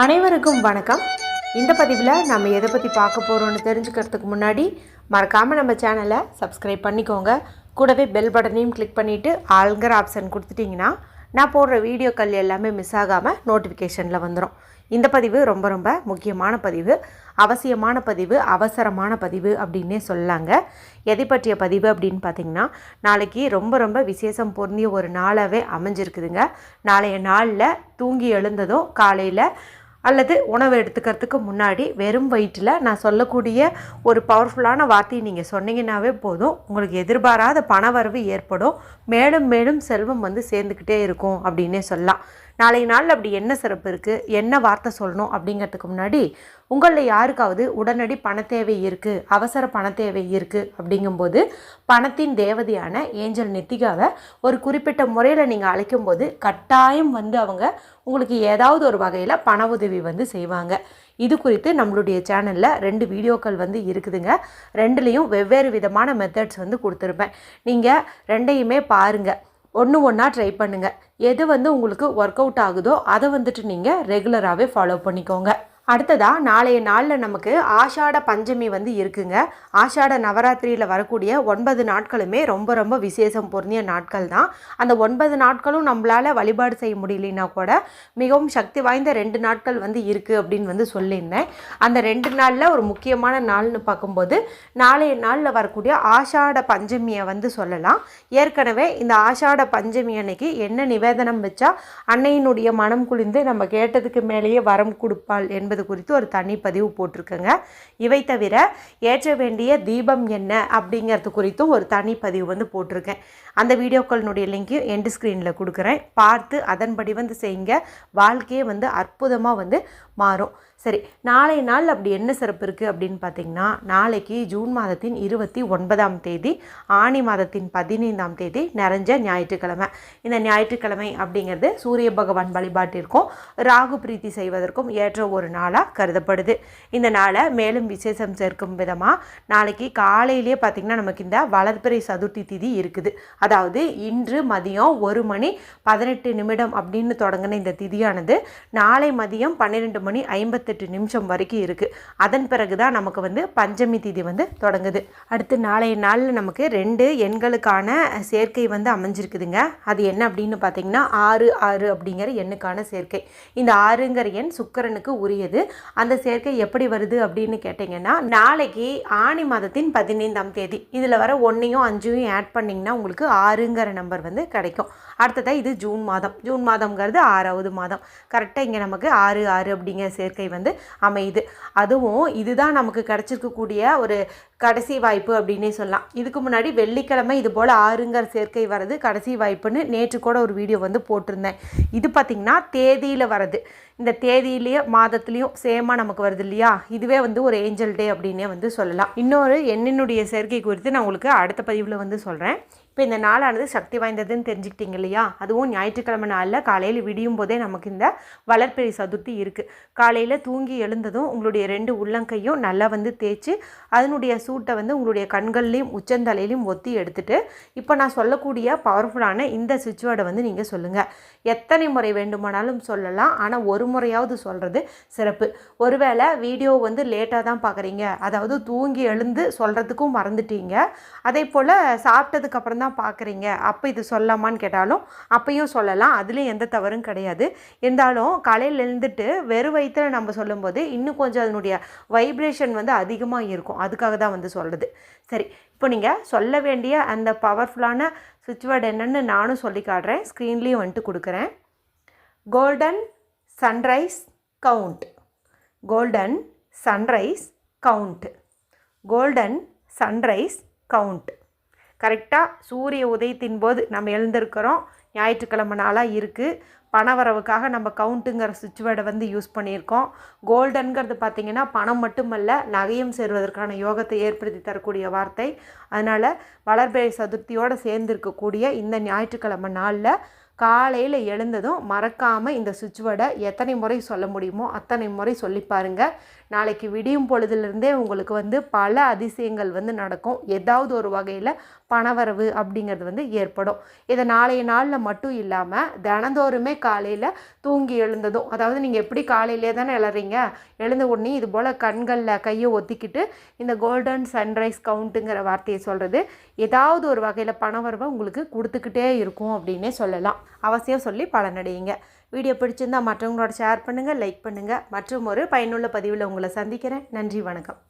அனைவருக்கும் வணக்கம். இந்த பதிவில் நம்ம எதை பற்றி பார்க்க போகிறோம்னு தெரிஞ்சுக்கிறதுக்கு முன்னாடி மறக்காமல் நம்ம சேனலை சப்ஸ்கிரைப் பண்ணிக்கோங்க. கூடவே பெல் பட்டனையும் கிளிக் பண்ணிவிட்டு ஆளுங்கிற ஆப்ஷன் கொடுத்துட்டிங்கன்னா நான் போடுற வீடியோக்கள் எல்லாமே மிஸ் ஆகாமல் நோட்டிஃபிகேஷனில் வந்துடும் இந்த பதிவு ரொம்ப ரொம்ப முக்கியமான பதிவு. அவசியமான பதிவு அவசரமான பதிவு அப்படின்னே சொல்லாங்க. எதை பற்றிய பதிவு அப்படின்னு பார்த்தீங்கன்னா நாளைக்கு ரொம்ப ரொம்ப விசேஷம் பொருந்திய ஒரு நாளாகவே அமைஞ்சிருக்குதுங்க. நாளைய நாளில் தூங்கி எழுந்ததும் காலையில் அல்லது உணவு எடுத்துக்கிறதுக்கு முன்னாடி வெறும் வயிற்றில் நான் சொல்லக்கூடிய ஒரு பவர்ஃபுல்லான வார்த்தையை நீங்கள் சொன்னீங்கன்னாவே போதும். உங்களுக்கு எதிர்பாராத பணவரவு ஏற்படும். மேலும் மேலும் செல்வம் வந்து சேர்ந்துக்கிட்டே இருக்கும் அப்படின்னே சொல்லலாம். நாளை நாள் அப்படி என்ன சிறப்பு இருக்குது என்ன வார்த்தை சொல்லணும்? அப்படிங்கிறதுக்கு முன்னாடி உங்களில் யாருக்காவது உடனடி பண தேவை இருக்குது அவசர பண தேவை இருக்குது அப்படிங்கும்போது பணத்தின் தேவதையான ஏஞ்சல் நெத்திகாவை ஒரு குறிப்பிட்ட முறையில் நீங்கள் அழைக்கும்போது கட்டாயம் வந்து அவங்க உங்களுக்கு ஏதாவது ஒரு வகையில் பண உதவி வந்து செய்வாங்க. இது குறித்து நம்மளுடைய சேனலில் ரெண்டு வீடியோக்கள் வந்து இருக்குதுங்க. ரெண்டுலேயும் வெவ்வேறு விதமான மெத்தட்ஸ் வந்து கொடுத்துருப்பேன். நீங்கள் ரெண்டையுமே பாருங்கள் ஒன்று ஒன்றா ட்ரை பண்ணுங்கள் எது வந்து உங்களுக்கு ஒர்க் அவுட் ஆகுதோ அதை வந்துட்டு நீங்கள் ரெகுலராகவே ஃபாலோ பண்ணிக்கோங்க. அடுத்ததாக நாளைய நாளில் நமக்கு ஆஷாட பஞ்சமி வந்து இருக்குங்க. ஆஷாட நவராத்திரியில் வரக்கூடிய ஒன்பது நாட்களுமே ரொம்ப ரொம்ப விசேஷம் பொருந்திய நாட்கள் தான். அந்த ஒன்பது நாட்களும் நம்மளால் வழிபாடு செய்ய முடியலனா கூட மிகவும் சக்தி வாய்ந்த ரெண்டு நாட்கள் வந்து இருக்குது அப்படின்னு வந்து சொல்லியிருந்தேன். அந்த ரெண்டு நாளில் ஒரு முக்கியமான நாள்னு பார்க்கும்போது நாளைய நாளில் வரக்கூடிய ஆஷாட பஞ்சமியை வந்து சொல்லலாம். ஏற்கனவே இந்த ஆஷாட பஞ்சமி அன்னைக்கு என்ன நிவேதனம் வச்சா அன்னையினுடைய மனம் குளிர்ந்து நம்ம கேட்டதுக்கு மேலேயே வரம் கொடுப்பாள் என்பது குறித்து ஒரு தனி பதிவு போட்டிருக்கேங்க. இவை தவிர ஏற்ற வேண்டிய தீபம் என்ன அப்படிங்கிறது குறித்தும் ஒரு தனி பதிவு வந்து போட்டிருக்கேன். அந்த வீடியோக்களினுடைய லிங்க்கையும் எண்டு ஸ்க்ரீனில் கொடுக்குறேன். பார்த்து அதன்படி வந்து செய்யுங்க. வாழ்க்கையே வந்து அற்புதமாக வந்து மாறும். சரி நாளை நாள் அப்படி என்ன சிறப்பு இருக்குது அப்படின்னு பார்த்தீங்கன்னா நாளைக்கு ஜூன் மாதத்தின் இருபத்தி ஒன்பதாம் தேதி ஆணி மாதத்தின் பதினைந்தாம் தேதி நிறைஞ்ச ஞாயிற்றுக்கிழமை. இந்த ஞாயிற்றுக்கிழமை அப்படிங்கிறது சூரிய பகவான் வழிபாட்டிற்கும் ராகு பிரீத்தி செய்வதற்கும் ஏற்ற ஒரு நாள். நாளாக கருதப்படுது. இந்த நாளை மேலும் விசேஷம் சேர்க்கும் விதமாக நாளைக்கு காலையிலேயே பார்த்திங்கன்னா நமக்கு இந்த வளர்பிறை சதுர்த்தி திதி இருக்குது. அதாவது இன்று மதியம் ஒரு மணி பதினெட்டு நிமிடம் அப்படின்னு தொடங்கின இந்த திதியானது நாளை மதியம் பன்னிரெண்டு மணி ஐம்பத்தெட்டு நிமிஷம் வரைக்கும் இருக்குது அதன் பிறகு தான் நமக்கு வந்து பஞ்சமி திதி வந்து தொடங்குது. அடுத்து நாளைய நாளில் நமக்கு ரெண்டு எண்களுக்கான சேர்க்கை வந்து அமைஞ்சிருக்குதுங்க. அது என்ன அப்படின்னு பார்த்தீங்கன்னா ஆறு ஆறு அப்படிங்கிற எண்ணுக்கான சேர்க்கை. இந்த ஆறுங்கிற எண் சுக்கரனுக்கு உரியது. அந்த சேர்க்கை எப்படி வருது அப்படின்னு கேட்டிங்கன்னா நாளைக்கு ஆணி மாதத்தின் பதினைந்தாம் தேதி. இதில் வர ஒன்றையும் அஞ்சையும் ஆட் பண்ணிங்கன்னா உங்களுக்கு ஆறுங்கிற நம்பர் வந்து கிடைக்கும். அடுத்ததாக இது ஜூன் மாதம். ஜூன் மாதம்ங்கிறது ஆறாவது மாதம். கரெக்டாக இங்கே நமக்கு ஆறு ஆறு அப்படிங்கிற சேர்க்கை வந்து அமையுது. அதுவும் இதுதான் நமக்கு கிடச்சிருக்கக்கூடிய ஒரு கடைசி வாய்ப்பு அப்படின்னே சொல்லலாம். இதுக்கு முன்னாடி வெள்ளிக்கிழமை இது போல் ஆறுங்கிற சேர்க்கை வர்றது கடைசி வாய்ப்புன்னு நேற்று கூட ஒரு வீடியோ வந்து போட்டிருந்தேன். இது பார்த்திங்கன்னா தேதியில் வர்றது இந்த தேதியிலேயே மாதத்துலேயும் சேமாக நமக்கு வருது இல்லையா? இதுவே வந்து ஒரு ஏஞ்சல் டே அப்படின்னே வந்து சொல்லலாம். இன்னொரு என்னினுடைய சேர்க்கை குறித்து நான் உங்களுக்கு அடுத்த பதிவில் வந்து சொல்கிறேன் இப்போ இந்த நாளானது சக்தி வாய்ந்ததுன்னு தெரிஞ்சுக்கிட்டீங்க இல்லையா? அதுவும் ஞாயிற்றுக்கிழமை நாளில் காலையில் விடியும் போதே நமக்கு இந்த வளர்ப்பிறை சதுர்த்தி இருக்குது காலையில் தூங்கி எழுந்ததும் உங்களுடைய ரெண்டு உள்ளங்கையும் நல்லா வந்து தேய்ச்சி அதனுடைய சூட்டை வந்து உங்களுடைய கண்கள்லேயும் உச்சந்தலையிலையும் ஒத்தி எடுத்துட்டு இப்போ நான் சொல்லக்கூடிய பவர்ஃபுல்லான இந்த சுவிட்சுவேர்டை வந்து நீங்கள் சொல்லுங்கள் எத்தனை முறை வேண்டுமானாலும் சொல்லலாம் ஆனால் ஒரு முறையாவது சொல்கிறது சிறப்பு. ஒருவேளை வீடியோ வந்து லேட்டாக தான் பார்க்குறீங்க அதாவது தூங்கி எழுந்து சொல்கிறதுக்கும் மறந்துட்டீங்க அதே போல் சாப்பிட்டதுக்கப்புறம் தான் தான் பார்க்குறீங்க? அப்போ இது சொல்லலாமான்னு கேட்டாலும் அப்பையும் சொல்லலாம். அதுலேயும் எந்த தவறும் கிடையாது. இருந்தாலும் காலையில் எழுந்துட்டு வெறும் வயிற்றில் நம்ம சொல்லும்போது இன்னும் கொஞ்சம் அதனுடைய வைப்ரேஷன் வந்து அதிகமாக இருக்கும். அதுக்காக தான் வந்து சொல்கிறது சரி இப்போ நீங்கள் சொல்ல வேண்டிய அந்த பவர்ஃபுல்லான சுவிட்ச் வேர்டு என்னென்னு நானும் சொல்லி காட்டுறேன். ஸ்க்ரீன்லேயும் வந்துட்டு கொடுக்குறேன். Golden sunrise count golden sunrise count golden sunrise count கரெக்டாக சூரிய உதயத்தின் போது நம்ம எழுந்திருக்கிறோம். ஞாயிற்றுக்கிழமை நாளாக இருக்குது பணவரவுக்காக நம்ம கவுண்ட்டுங்கிற சுவிட்ச் வேர்டை வந்து யூஸ் பண்ணியிருக்கோம். கோல்டன்கிறது பார்த்திங்கன்னா பணம் மட்டுமல்ல நகையும் சேருவதற்கான யோகத்தை ஏற்படுத்தி தரக்கூடிய வார்த்தை. அதனால் வளர்பிறை சதுர்த்தியோடு சேர்ந்துருக்கக்கூடிய இந்த ஞாயிற்றுக்கிழமை நாளில் காலையில் எழுந்ததும் மறக்காமல் இந்த சுவிட்ச் வேர்டை எத்தனை முறை சொல்ல முடியுமோ அத்தனை முறை சொல்லி பாருங்கள் நாளைக்கு விடியும் பொழுதுலேருந்தே உங்களுக்கு வந்து பல அதிசயங்கள் வந்து நடக்கும். ஏதாவது ஒரு வகையில் பணவரவு அப்படிங்கிறது வந்து ஏற்படும். இதை நாளைய நாளில் மட்டும் இல்லாமல் தினந்தோறுமே காலையில் தூங்கி எழுந்ததும் அதாவது நீங்கள் எப்படி காலையிலே தானே எழறீங்க? எழுந்த உடனே இது போல் கண்களில் கையை ஒத்திக்கிட்டு இந்த கோல்டன் சன்ரைஸ் கவுண்ட்டுங்கிற வார்த்தையை சொல்கிறது ஏதாவது ஒரு வகையில் பணவரவை உங்களுக்கு கொடுத்துக்கிட்டே இருக்கும் அப்படின்னே சொல்லலாம். அவசியம் சொல்லி பலனடையுங்க. வீடியோ பிடிச்சிருந்தா மற்றவங்களோட ஷேர் பண்ணுங்கள் லைக் பண்ணுங்கள் மற்றும் ஒரு பயனுள்ள பதிவில் உங்களை சந்திக்கிறேன். நன்றி வணக்கம்.